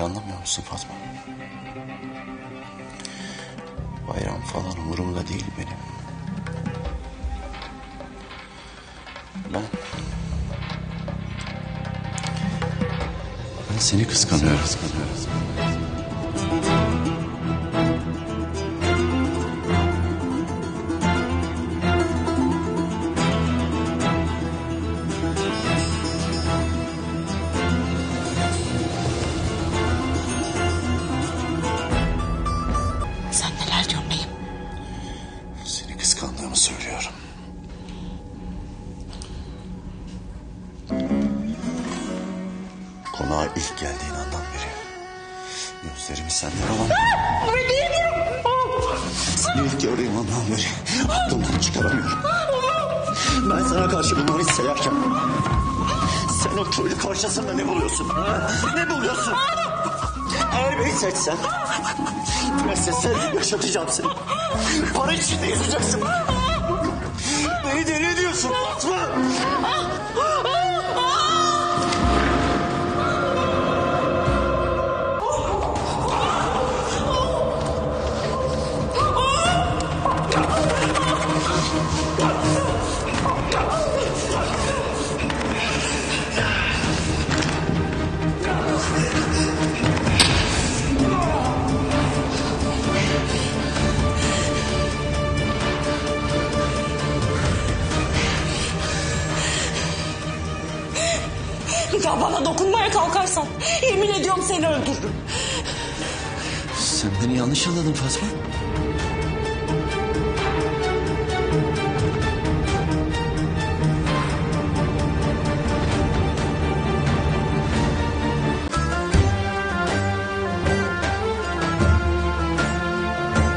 Hala anlamıyor musun Fatma? Bayram falan umurumda değil benim. Ben... Ben seni kıskanıyorum. kıskanıyorum. Kıskandığımı söylüyorum. Konağa ilk geldiğin andan beri gözlerimi senden alan... Seni ilk gördüğüm andan beri aklımdan çıkaramıyorum. Ben sana karşı bunları hissederken sen o köylü karşısında ne buluyorsun? ha? Ne buluyorsun? Eğer beni seçsen müessesel yaşatacağım seni. Para içinde yazacaksın. Bir daha bana dokunmaya kalkarsan yemin ediyorum seni öldürürüm. Sen beni yanlış anladın Fatma.